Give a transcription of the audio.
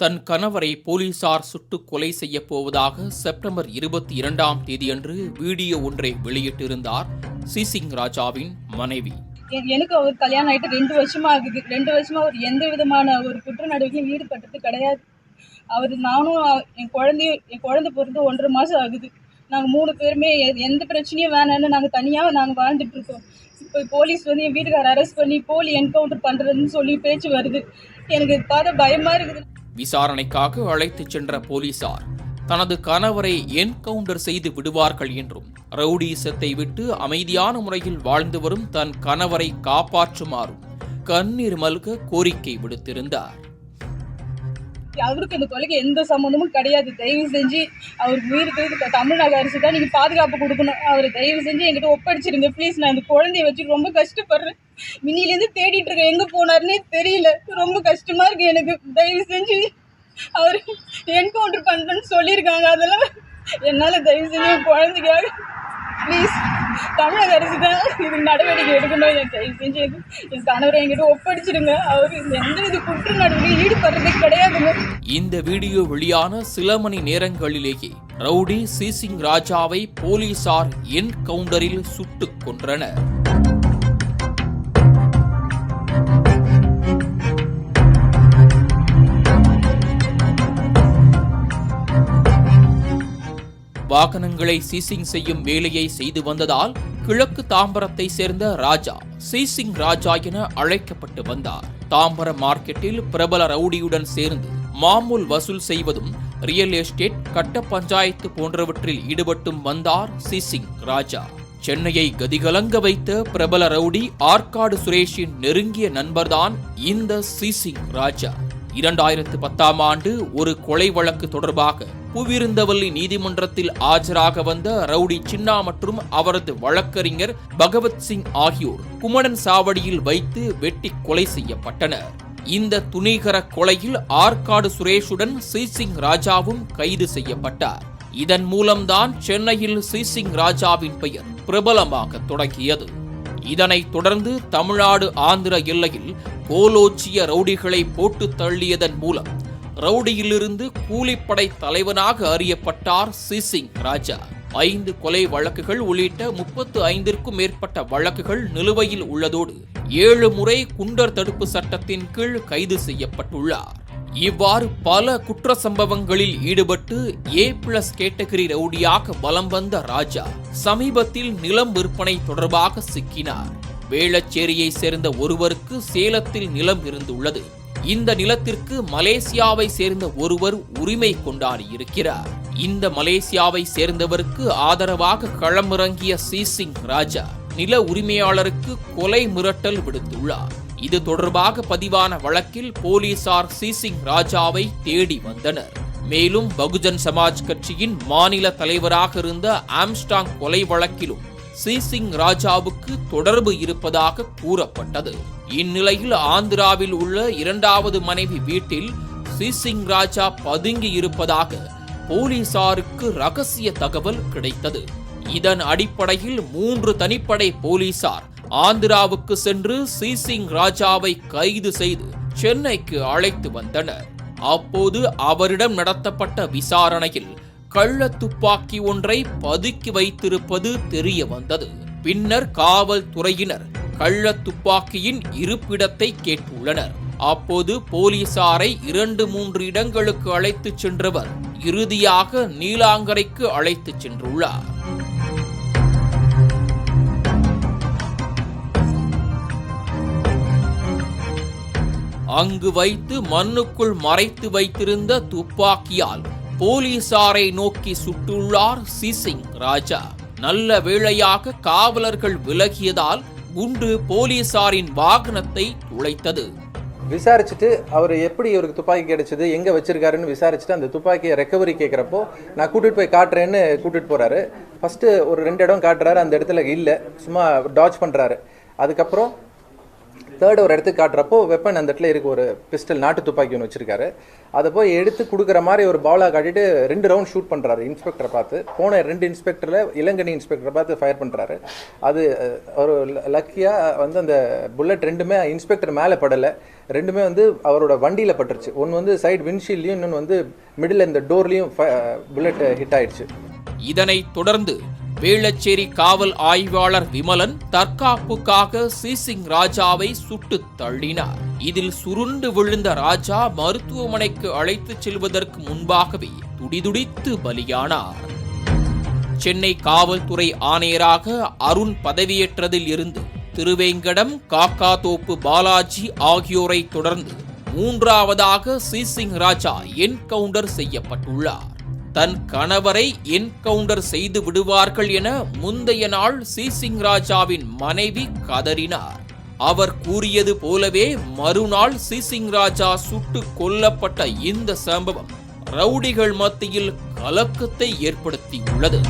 தன் கணவரை போலீசார் சுட்டு கொலை செய்யப் போவதாக செப்டம்பர் இருபத்தி இரண்டாம் தேதியன்று வீடியோ ஒன்றை வெளியிட்டிருந்தார் சிசிங் ராஜாவின் மனைவி. எனக்கு அவர் கல்யாணம் ஆயிட்டு ரெண்டு வருஷமா ஆகுது. ரெண்டு வருஷமா அவர் எந்த விதமான ஒரு குற்ற நடவடிக்கையும் ஈடுபட்டது கிடையாது. அவர் நானும் என் குழந்தையும் என் குழந்தை பிறந்து ஒன்றரை மாதம் ஆகுது. நாங்கள் மூணு பேருமே எ- எந்த பிரச்சனையும் வேணாம்னு நாங்கள் தனியாக நாங்கள் வாழ்ந்துட்டு இருக்கோம். இப்போ போலீஸ் வந்து என் வீட்டுக்காரர் அரெஸ்ட் பண்ணி போலி என்கவுண்டர் பண்ணுறதுன்னு சொல்லி பேச்சு வருது. எனக்கு இது பார்த்தா பயமாக இருக்குது. விசாரணைக்காக அழைத்துச் சென்ற போலீசார் தனது கணவரை என்கவுண்டர் செய்து விடுவார்கள் என்றும் ரவுடீசத்தை விட்டு அமைதியான முறையில் வாழ்ந்து வரும் தன் கணவரை காப்பாற்றுமாறும் கண்ணீர் மல்க கோரிக்கை விடுத்திருந்தார். அவருக்கு இந்த கொலைக்கு எந்த சம்மந்தமும் கிடையாது. தயவு செஞ்சு அவர் உயிருக்கு தமிழ்நாடு அரசு தான் நீங்கள் பாதுகாப்பு கொடுக்கணும். அவர் தயவு செஞ்சு என்கிட்ட ஒப்படைச்சிருங்க. ப்ளீஸ் நான் இந்த குழந்தைய வச்சு ரொம்ப கஷ்டப்படுறேன். மினிலேருந்து தேடிட்டு இருக்கேன். எங்கே போனாருன்னே தெரியல. ரொம்ப கஷ்டமா இருக்கு எனக்கு. தயவு செஞ்சு அவர் என்கவுண்டர் பண்ணுறேன்னு சொல்லியிருக்காங்க. அதெல்லாம் என்னால் தயவு செஞ்சு குழந்தைக்காக ப்ளீஸ் தமிழக அரசு தான் இது நடவடிக்கை எடுக்கணும். எனக்கு தயவு செஞ்சு இது என் கணவரை என்கிட்ட ஒப்படைச்சிடுங்க. அவர் எந்த வித குற்ற நடவடிக்கை ஈடுபடுறதே கிடையாதுங்க. இந்த வீடியோ வெளியான சில மணி நேரங்களிலேயே ரவுடி சிசிங் ராஜாவை போலீசார் என்கவுண்டரில் சுட்டுக் கொன்றனர். வாகனங்களை சீசிங் செய்யும் வேலையை செய்து வந்ததால் கிழக்கு தாம்பரத்தை சேர்ந்த ராஜா சீசிங் ராஜா என அழைக்கப்பட்டு வந்தார். தாம்பரம் மார்க்கெட்டில் பிரபல ரவுடியுடன் சேர்ந்து மாமூல் வசூல் செய்வதும் ரியல் எஸ்டேட் கட்ட பஞ்சாயத்து போன்றவற்றில் ஈடுபட்டும் வந்தார் சீசிங் ராஜா. சென்னையை கதிகலங்க வைத்த பிரபல ரவுடி ஆற்காடு சுரேஷின் நெருங்கிய நண்பர்தான் இந்த சீசிங் ராஜா. இரண்டாயிரத்து பத்தாம் ஆண்டு ஒரு கொலை வழக்கு தொடர்பாக புவிருந்தவல்லி நீதிமன்றத்தில் ஆஜராக வந்த ரவுடி சின்னா மற்றும் அவரது வழக்கறிஞர் பகவத் சிங் ஆகியோர் குமணன் சாவடியில் வைத்து வெட்டி கொலை செய்யப்பட்டனர். இந்த துணிகர கொலையில் ஆற்காடு சுரேஷுடன் சீசிங் ராஜாவும் கைது செய்யப்பட்டார். இதன் மூலம்தான் சென்னையில் சீசிங் ராஜாவின் பெயர் பிரபலமாக தொடங்கியது. இதனைத் தொடர்ந்து தமிழ்நாடு ஆந்திர எல்லையில் கோலோச்சிய ரவுடிகளை போட்டு தள்ளியதன் மூலம் ரவுடியிலிருந்து கூலிப்படை தலைவனாக அறியப்பட்டார் சிசிங் ராஜா. ஐந்து கொலை வழக்குகள் உள்ளிட்ட முப்பத்து ஐந்திற்கும் மேற்பட்ட வழக்குகள் நிலுவையில் உள்ளதோடு ஏழு முறை குண்டர் தடுப்பு சட்டத்தின் கீழ் கைது செய்யப்பட்டுள்ளார். இவ்வாறு பல குற்ற சம்பவங்களில் ஈடுபட்டு ஏ பிளஸ் கேட்டகரி ரவுடியாக வலம் வந்த ராஜா சமீபத்தில் நிலம் விற்பனை தொடர்பாக சிக்கினார். வேளச்சேரியை சேர்ந்த ஒருவருக்கு சேலத்தில் நிலம் இருந்துள்ளது. இந்த நிலத்திற்கு மலேசியாவை சேர்ந்த ஒருவர் உரிமை கொண்டாடி இருக்கிறார். இந்த மலேசியாவை சேர்ந்தவருக்கு ஆதரவாக களமிறங்கிய சீசிங் ராஜா நில உரிமையாளருக்கு கொலை மிரட்டல் விடுத்துள்ளார். இது தொடர்பாக பதிவான வழக்கில் போலீசார் சிசிங் ராஜாவை தேடி வந்தனர். மேலும் பகுஜன் சமாஜ் கட்சியின் மாநில தலைவராக இருந்த ஆம்ஸ்டாங் கொலை வழக்கிலும் சிசிங் ராஜாவுக்கு தொடர்பு இருப்பதாக கூறப்பட்டது. இந்நிலையில் ஆந்திராவில் உள்ள இரண்டாவது மனைவி வீட்டில் சீசிங் ராஜா பதுங்கி இருப்பதாக போலீசாருக்கு ரகசிய தகவல் கிடைத்தது. இதன் அடிப்படையில் மூன்று தனிப்படை போலீசார் ஆந்திராவுக்கு சென்று சிசிங் ராஜாவை கைது செய்து சென்னைக்கு அழைத்து வந்தனர். அப்போது அவரிடம் நடத்தப்பட்ட விசாரணையில் கள்ள துப்பாக்கி ஒன்றை பதுக்கி வைத்திருப்பது தெரிய வந்தது. பின்னர் காவல்துறையினர் கள்ள துப்பாக்கியின் இருப்பிடத்தை கேட்டுள்ளனர். அப்போது போலீசாரை இரண்டு மூன்று இடங்களுக்கு அழைத்துச் சென்றவர் இறுதியாக நீலாங்கரைக்கு அழைத்துச் சென்றுள்ளார். அங்கு வைத்து மண்ணுக்குள் மறைத்து வைத்திருந்த துப்பாக்கியால் போலீசாரை நோக்கி சுட்டுள்ளார் சிசிங் ராஜா. நல்ல வேளையாக காவலர்கள் விலகியதால் குண்டு போலீசாரின் வாகனத்தை துளைத்தது விசாரிச்சுட்டு அவர் எப்படி இவருக்கு துப்பாக்கி கிடைச்சது எங்கே வச்சிருக்காருன்னு விசாரிச்சுட்டு அந்த துப்பாக்கியை ரெக்கவரி கேட்குறப்போ நான் கூட்டிட்டு போய் காட்டுறேன்னு கூட்டிட்டு போறாரு. ஃபர்ஸ்ட் ஒரு ரெண்டு இடம் காட்டுறாரு அந்த இடத்துல இல்லை சும்மா டாச் பண்றாரு. அதுக்கப்புறம் தேர்ட் ஒரு இடத்துக்கு காட்டுறப்போ வெப்பன் அந்த இடத்துல இருக்கு ஒரு பிஸ்டல் நாட்டு துப்பாக்கி ஒன்று வச்சிருக்காரு. அதை போய் எடுத்து கொடுக்குற மாதிரி ஒரு பாலா காட்டிட்டு ரெண்டு ரவுண்ட் ஷூட் பண்ணுறாரு இன்ஸ்பெக்டரை பார்த்து. போன ரெண்டு இன்ஸ்பெக்டரில் இளங்கனி இன்ஸ்பெக்டரை பார்த்து ஃபயர் பண்ணுறாரு அது ஒரு லக்கியாக வந்து அந்த புல்லட் ரெண்டுமே இன்ஸ்பெக்டர் மேலே படலை. ரெண்டுமே வந்து அவரோட வண்டியில் பட்டுருச்சு. ஒன்று வந்து சைடு விண்ட்ஷீல்லையும் இன்னொன்று வந்து மிடில் இந்த டோர்லேயும் புல்லட் ஹிட் ஆயிடுச்சு. இதனை தொடர்ந்து வேளச்சேரி காவல் ஆய்வாளர் விமலன் தற்காப்புக்காக சீசிங் ராஜாவை சுட்டு தள்ளினார். இதில் சுருண்டு விழுந்த ராஜா மருத்துவமனைக்கு அழைத்துச் செல்வதற்கு முன்பாகவே துடிதுடித்து பலியானார். சென்னை காவல்துறை ஆணையராக அருண் பதவியேற்றதில் இருந்து திருவேங்கடம் காக்காதோப்பு பாலாஜி ஆகியோரை தொடர்ந்து மூன்றாவதாக சீசிங் ராஜா என்கவுண்டர் செய்யப்பட்டுள்ளார். தன் கணவரை என்கவுண்டர் செய்து விடுவார்கள் என முந்தைய நாள் சீசிங் ராஜாவின் மனைவி கதறினார். அவர் கூறியது போலவே மறுநாள் சீசிங் ராஜா சுட்டு கொல்லப்பட்ட இந்த சம்பவம் ரவுடிகள் மத்தியில் கலக்கத்தை ஏற்படுத்தியுள்ளது.